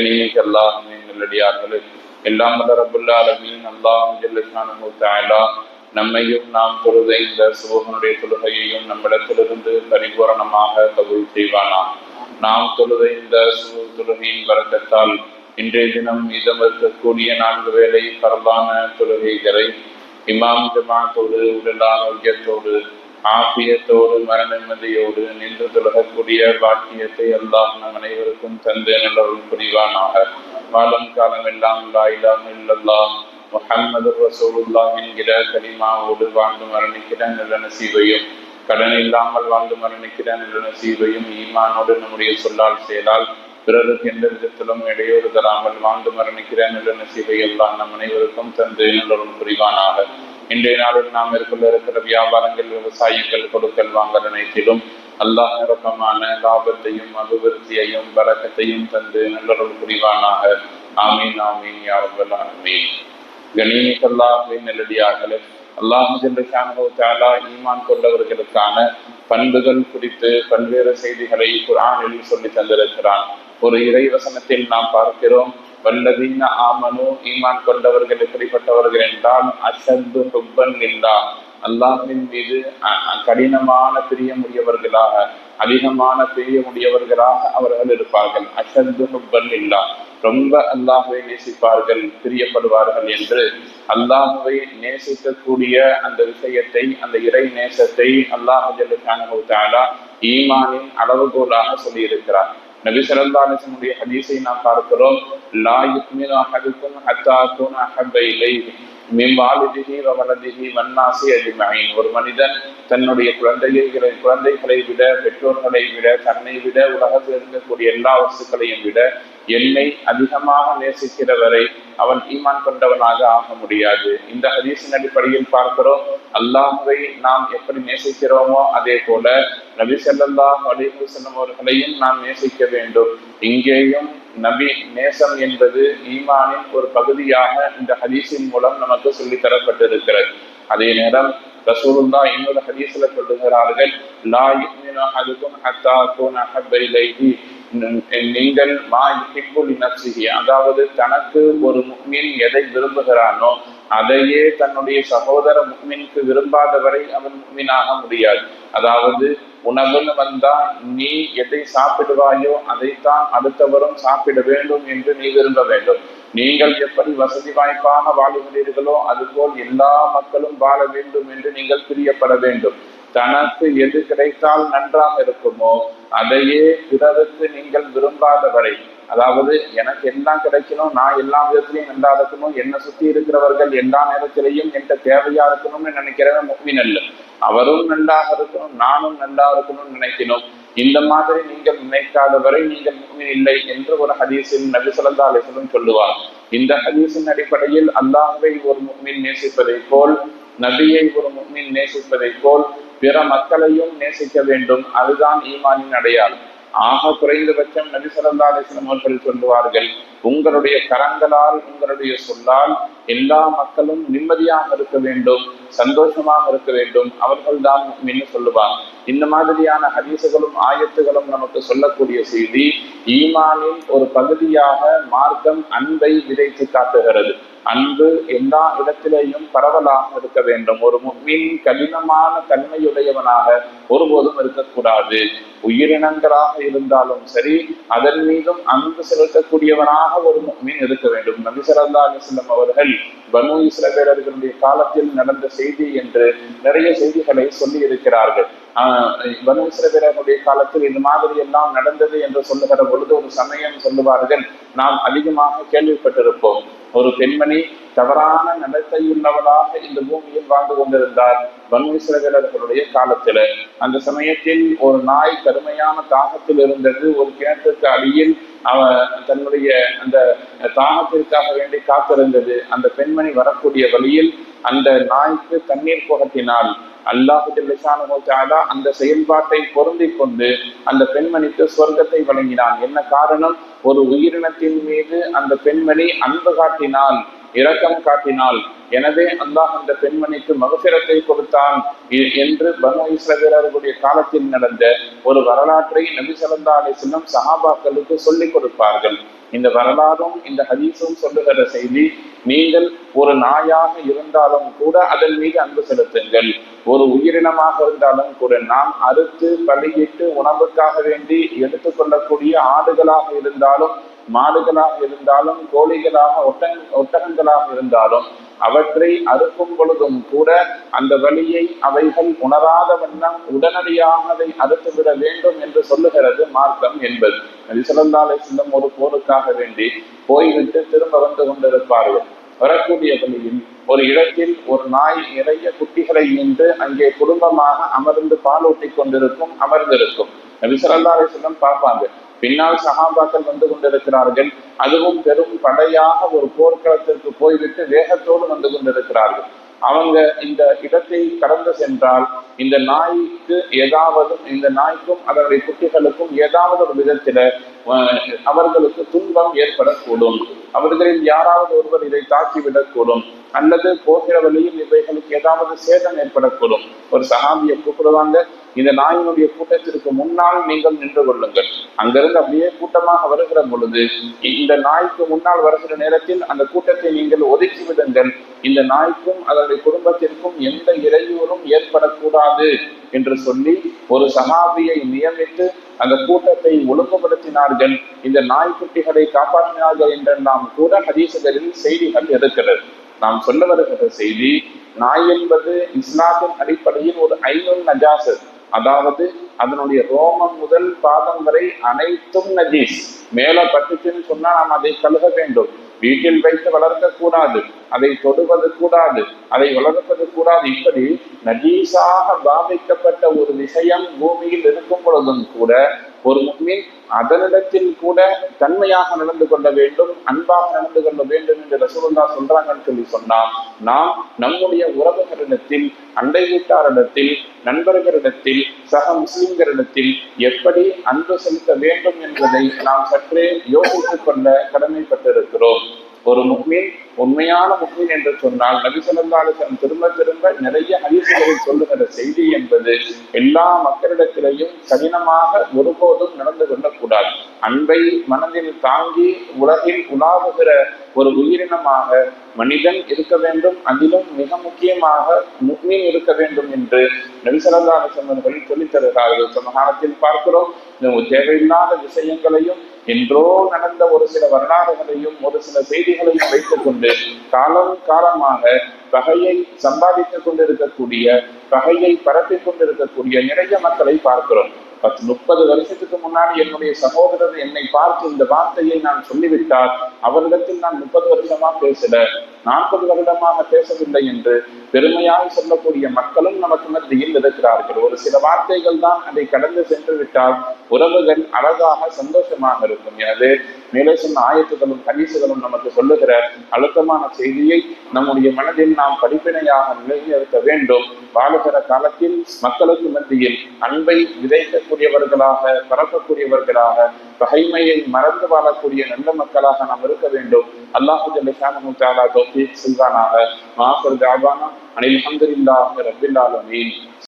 கனிமிக்கு அல்லாஹுமே நல்லடியார்களே. எல்லாம் வல்ல ரபுல்லா அலமீன் அல்லாஹும் ஜெல்லஷானு தாயலா நம்மையும் நாம் தொழுத இந்த சுபகனுடைய தொழுகையையும் நம்மிடத்திலிருந்து பரிபூரணமாக கபூல் செய்வானா? நாம் தொழுத இந்த சுப தொழுகையின் வரக்கத்தால் இன்றைய தினம் மீதம் இருக்கக்கூடிய நான்கு வேலை பரவான தொழுகைகளை இமாம் ஜமாத்தோடு உடல் ஆரோக்கியத்தோடு ஆபியத்தோடு மன நின்று தொழகக்கூடிய பாக்கியத்தை எல்லாம் நம் அனைவருக்கும் தந்து நல்லவர்கள் புரிவானாக. வாழும் காலம் எல்லாம் லாயிலாம் இல்லல்லாம் முகம்மது ரசூலுல்லா என்கிற கனிமாவோடு வாழ்ந்து மரணிக்கிற நல்ல நசீவையும் கடன் இல்லாமல் வாழ்ந்து மரணிக்கிற நல்ல நசீவையும் ஈமானோடு நம்முடைய சொல்லால் செயலால் பிறருக்கு எந்த விதத்திலும் இடையூறு தராமல் வாழ்ந்து மரணிக்கிற நல்ல நசீவை எல்லாம் நம் அனைவருக்கும் தந்து நல்லவர்கள் புரிவானாக. இன்றைய நாளில் நாம் மேற்கொள்ள இருக்கிற வியாபாரங்கள் விவசாயங்கள் கொடுக்கல் வாங்கல் அனைத்திலும் அல்லாஹ் நிரப்பமான லாபத்தையும் அபிவிருத்தியையும் பறக்கத்தையும் தந்து நல்லொருள் புரிவானாக. ஆமீன் ஆமீன் யாரபல் ஆமீன் கணீமிக்கல்லாஹின் நல்லடியார்களே அல்லாஹ் தாலா ஈமான் கொண்டவர்களுக்கான பண்புகள் குறித்து பல்வேறு செய்திகளை குரானில் சொல்லி தந்திருக்கிறான். ஒரு இறைவசனத்தில் நாம் பார்க்கிறோம் வல்லதீன ஆமனு ஈமான் கொண்டவர்கள் எப்படிப்பட்டவர்கள் என்றால் அசத்து ஹுப்பன் இல்லா அல்லாஹின் மீது கடினமான பிரியமுடையவர்களாக அதிகமான பிரியமுடையவர்களாக அவர்கள் இருப்பார்கள். அசத்து ஹுப்பன் இல்லா ரொம்ப அல்லாஹுவை நேசிப்பார்கள் பிரியப்படுவார்கள் என்று. அல்லாஹுவை நேசிக்கக்கூடிய அந்த விஷயத்தை அந்த இறை நேசத்தை அல்லாஹு ஈமானின் அளவுகோலாக சொல்லியிருக்கிறார். நபி சல்லா ஹதீஸை நாம் பார்க்கிறோம். லா யுக்மினு அஹதுக்கும் ஹத்தா கூன அஹப்ப இலைஹி வன்னாசி அஜ்மஈன் ஒரு மனிதன் தன்னுடைய குழந்தைகளை குழந்தைகளை விட பெற்றோர்களை விட தன்னை விட உலகத்தில் இருக்கக்கூடிய எல்லா வசுக்களையும் விட என்னை அதிகமாக நேசிக்கிறவரை அவன் ஈமான் கொண்டவனாக ஆக முடியாது. இந்த ஹதீஸின் அடிப்படையில் பார்க்கிறோம். அல்லாஹுவை நாம் எப்படி நேசிக்கிறோமோ அதே போல நபி செல்லல்லாஹ் அலிஹுசல்லம் அவர்களையும் நாம் நேசிக்க வேண்டும். இங்கேயும் நபி நேசம் என்பது ஈமானின் ஒரு பகுதியாக இந்த ஹதீஸின் மூலம் நமக்கு சொல்லித்தரப்பட்டிருக்கிறது அதே நேரம் ரசூலுல்லா இன்னொரு ஹதீஸ்ல சொல்லுகிறார்கள் லா யுமினு அஹதுக்கும் ஹத்தா கூன அஹப்ப இலைஹி. நீங்கள் மா யுஹிப்புல் நஃப்ஸிஹி அதாவது தனக்கு ஒரு முக்மின் எதை விரும்புகிறானோ அதையே தன்னுடைய சகோதர முக்மினுக்கு விரும்பாதவரை அவன் முக்மீனாக முடியாது. அதாவது உணவுன்னு வந்தால் நீ எதை சாப்பிடுவாயோ அதைத்தான் அடுத்தவரும் சாப்பிட வேண்டும் என்று நீ விரும்ப வேண்டும். நீங்கள் எப்படி வசதி வாய்ப்பாக வாழுகிறீர்களோ அதுபோல் எல்லா மக்களும் வாழ வேண்டும் என்று நீங்கள் பிரியப்பட வேண்டும். தனக்கு எது கிடைத்தால் நன்றாக இருக்குமோ அதையே பிறருக்கு நீங்கள் விரும்பாதவரை. அதாவது எனக்கு எல்லாம் கிடைக்கணும் நான் எல்லா விதத்திலையும் நல்லா இருக்கணும் என்னை சுத்தி இருக்கிறவர்கள் எல்லா நேரத்திலையும் என்கிட்ட தேவையா இருக்கணும்னு நினைக்கிறவன் முக்மின் அல்ல. அவரும் நன்றாக இருக்கணும் நானும் நன்றாக இருக்கணும்னு நினைக்கணும் இந்த மாதிரி நீங்கள் நினைக்காத வரை நீங்கள் முக்மின் இல்லை என்று ஒரு ஹதீஸில் நபி சொல்லா அலிசலம் சொல்லுவார். இந்த ஹதீஸின் அடிப்படையில் அல்லாஹை ஒரு முக்மின் நேசிப்பதை போல் நபியை ஒரு முக்மின் நேசிப்பதை போல் பிற மக்களையும் நேசிக்க வேண்டும். அதுதான் ஈமானின் அடையாளம். ஆக குறைந்தபட்சம் நபி சொல்லா அலிஸ்லம் அவர்கள் சொல்லுவார்கள் உங்களுடைய கரங்களால் உங்களுடைய சொல்லால் எல்லா மக்களும் நிம்மதியாக இருக்க வேண்டும் சந்தோஷமாக இருக்க வேண்டும். அவர்கள் தான் என்று சொல்லுவாங்க. இந்த மாதிரியான ஹதீசுகளும் ஆயத்துகளும் நமக்கு சொல்லக்கூடிய செய்தி ஈமானின் ஒரு பகுதியாக மார்க்கம் அன்பை விதைத்து காட்டுகிறது. அன்பு எல்லா இடத்திலேயும் பரவலாக இருக்க வேண்டும். ஒரு முக்மின் கடினமான தன்மையுடையவனாக ஒருபோதும் இருக்கக்கூடாது. உயிரினங்களாக இருந்தாலும் சரி அதன் மீதும் அன்பு செலுத்தக்கூடியவனாக ஒரு மீன் இருக்க வேண்டும். நபி சரல்லா அலிஸ்லம் அவர்கள் பனு இஸ்ரவேலர்களுடைய காலத்தில் நடந்த செய்தி என்று நிறைய செய்திகளை சொல்லி இருக்கிறார்கள் பனு இஸ்ரவேலர்களுடைய காலத்தில் இந்த மாதிரி எல்லாம் நடந்தது என்று சொல்லுகிற பொழுது ஒரு சமயம் சொல்லுவார்கள் நாம் அதிகமாக கேள்விப்பட்டிருப்போம். ஒரு பெண்மணி தவறான நடத்தையுள்ளவளாக இந்த பூமியில் வாழ்ந்து கொண்டிருந்தார். வன்விசிறகர்களுடைய காலத்துல. அந்த சமயத்தில் ஒரு நாய் கடுமையான தாகத்தில் இருந்தது. ஒரு கிணற்றுக்கு அடியில் அவ தன்னுடைய அந்த தாகத்திற்காக வேண்டி காத்திருந்தது. அந்த பெண்மணி வரக்கூடிய வழியில் அந்த நாய்க்கு தண்ணீர் புகட்டினால் அல்லாஹு அந்த செயல்பாட்டை பொருந்தி கொண்டு அந்த பெண்மணிக்கு சொர்க்கத்தை வழங்கினான். என்ன காரணம்? ஒரு உயிரினத்தின் மீது அந்த பெண்மணி அன்பு காட்டினால் இரக்கம் காட்டினால் எனவே அல்லாஹ் அந்த பெண்மணிக்கு மகசிரத்தை கொடுத்தான். என்று பனு காலத்தில் நடந்த ஒரு வரலாற்றை நபி ஸல்லல்லாஹு அலைஹி சஹாபாக்களுக்கு சொல்லிக் கொடுப்பார்கள். இந்த வரலாறும் இந்த ஹதீஸும் சொல்லுகிற செய்தி நீங்கள் ஒரு நாயாக இருந்தாலும் கூட அதன் மீது அன்பு செலுத்துங்கள். ஒரு உயிரினமாக இருந்தாலும் கூட நாம் அறுத்து பலியிட்டு உணவுக்காக வேண்டி எடுத்துக்கொள்ளக்கூடிய ஆடுகளாக இருந்தாலும் மாடுகளாக இருந்தாலும் கோழிகளாக ஒட்டங் ஒட்டகங்களாக இருந்தாலும் அவற்றை அறுக்கும் பொழுதும் கூட அந்த வழியை அவைகள் உணராத வண்ணம் உடனடியாக அதை அறுத்துவிட வேண்டும் என்று சொல்லுகிறது மார்க்கம் என்பது. நபிசல்லாலை செல்லும் ஒரு போருக்காக வேண்டி போய்விட்டு திரும்ப வந்து கொண்டிருப்பார்கள். வரக்கூடிய வழியில் ஒரு இடத்தில் ஒரு நாய் நிறைய குட்டிகளை நின்று அங்கே குடும்பமாக அமர்ந்து பாலூட்டி கொண்டிருக்கும் அமர்ந்திருக்கும். நபிசல்லாலை செல்லம் பார்ப்பாங்க. பின்னால் சகாபாக்கள் வந்து கொண்டிருக்கிறார்கள். அதுவும் பெரும் படையாக ஒரு போர்க்களத்திற்கு போய்விட்டு வேகத்தோடு வந்து கொண்டிருக்கிறார்கள். அவங்க இந்த இடத்தை கடந்து சென்றால் இந்த நாய்க்கு ஏதாவது இந்த நாய்க்கும் அதனுடைய குட்டிகளுக்கும் ஏதாவது ஒரு விதத்தில அவர்களுக்கு துன்பம் ஏற்படக்கூடும். அவர்களில் யாராவது ஒருவர் இதை தாக்கிவிடக்கூடும். அல்லது போகிற வழியில் இவைகளுக்கு ஏதாவது சேதம் ஏற்படக்கூடும். ஒரு சகாபியை கூப்பிடுவாங்க. இந்த நாயினுடைய கூட்டத்திற்கு முன்னால் நீங்கள் நின்று கொள்ளுங்கள். அங்கிருந்து அப்படியே கூட்டமாக வருகிற பொழுது இந்த நாய்க்கு முன்னால் வருகிற நேரத்தில் அந்த கூட்டத்தை நீங்கள் ஒதுக்கி விடுங்கள். இந்த நாய்க்கும் அதனுடைய குடும்பத்திற்கும் எந்த இடையூறும் ஏற்படக்கூடாது என்று சொல்லி ஒரு சகாபியை நியமித்து அந்த கூட்டத்தை ஒழுங்குபடுத்தினார்கள். இந்த நாய்க்குட்டிகளை காப்பாற்றினார்கள் என்றெல்லாம் கூட ஹதீசுகளில் செய்திகள் இருக்கிறது. நாம் சொல்ல வருகிற செய்தி நாய் என்பது இஸ்லாத்தின் அடிப்படையில் ஒரு ஐநூல் நஜாசத் அதாவது அதனுடைய ரோமம் முதல் பாதம் வரை அனைத்தும் நஜீஸ். மேல பட்டுச்சுன்னு சொன்னா நாம் அதை கழுக வேண்டும். வீட்டில் வைத்து வளர்க்க கூடாது அதை தொடுவது கூடாது. அதை வளர்ப்பது கூடாது. இப்படி நஜீஸாக பாதிக்கப்பட்ட ஒரு விஷயம் பூமியில் இருக்கும் பொழுதும் கூட ஒரு முக்மீன் அதனிடத்தில் கூட தன்மையாக நடந்து கொள்ள வேண்டும் அன்பாக நடந்து கொள்ள வேண்டும் என்று ரசூலுல்லா சொல்றாங்கன்னு சொல்லி சொன்னால் நாம் நம்முடைய உறவுகளிடத்தில் அண்டை வீட்டாரிடத்தில் நண்பர்களிடத்தில் சக முஸ்லிம்களிடத்தில் எப்படி அன்பு செலுத்த வேண்டும் என்பதை நாம் சற்றே யோசித்துக் கொள்ள கடமைப்பட்டிருக்கிறோம். ஒரு முக்மீன் உண்மையான முக்மீன் என்று சொன்னால் நபிசல்லாலும் திரும்ப திரும்ப நிறைய ஹதீசுகளில் சொல்லுகிற செய்தி என்பது எல்லா மக்களிடத்திலையும் கடினமாக ஒருபோதும் நடந்து கொள்ளக்கூடாது. அன்பை மனதில் தாங்கி உலகில் உலாவுகிற ஒரு உயிரினமாக மனிதன் இருக்க வேண்டும். அதிலும் மிக முக்கியமாக முக்மீன் இருக்க வேண்டும் என்று நபிசல்லாத சொன்னவர்கள் சொல்லித் தருகிறார்கள். சமகாலத்தில் பார்க்கிறோம் தேவையில்லாத விஷயங்களையும் என்றோ நடந்த ஒரு சில வரலாறுகளையும் ஒரு சில செய்திகளையும் வைத்துக் கொண்டு காலம் காலமாக பகையை சம்பாதித்துக் கொண்டிருக்கக்கூடிய பகையை பரப்பிக் கொண்டிருக்கக்கூடிய நிறைய மக்களை பார்க்கிறோம். பத்து முப்பது வருஷத்துக்கு முன்னாடி என்னுடைய சகோதரர் என்னை பார்த்து இந்த வார்த்தையை நான் சொல்லிவிட்டால் அவரிடத்தில் நான் முப்பது வருஷமா பேசல. நாற்பது வருடமாக பேசவில்லை என்று பெருமையாக சொல்லக்கூடிய மக்களும் நமக்கு மத்தியில் இருக்கிறார்கள். ஒரு சில வார்த்தைகள் தான் அதை கடந்து சென்று விட்டால் உறவுகள் அழகாக சந்தோஷமாக இருக்கும். எனவே மேலே சொன்ன ஆயத்துகளும் கணிசுகளும் நமக்கு சொல்லுகிற அழுத்தமான செய்தியை நம்முடைய மனதில் நாம் படிப்பினையாக நிலைநிறுத்த வேண்டும். வாழுகிற காலத்தில் மக்களுக்கு மத்தியில் அன்பை விதைக்கக்கூடியவர்களாக பரப்பக்கூடியவர்களாக பகைமையை மறந்து வாழக்கூடிய நல்ல மக்களாக நாம் இருக்க வேண்டும். அல்லாஹு ஜல்லிஷானு தாலாகும் தௌஃபீக் செய்வானாக மாஃபர் தாபானா அனில் அஹமதுல்லாஹ் ரபில் ஆலமீன்.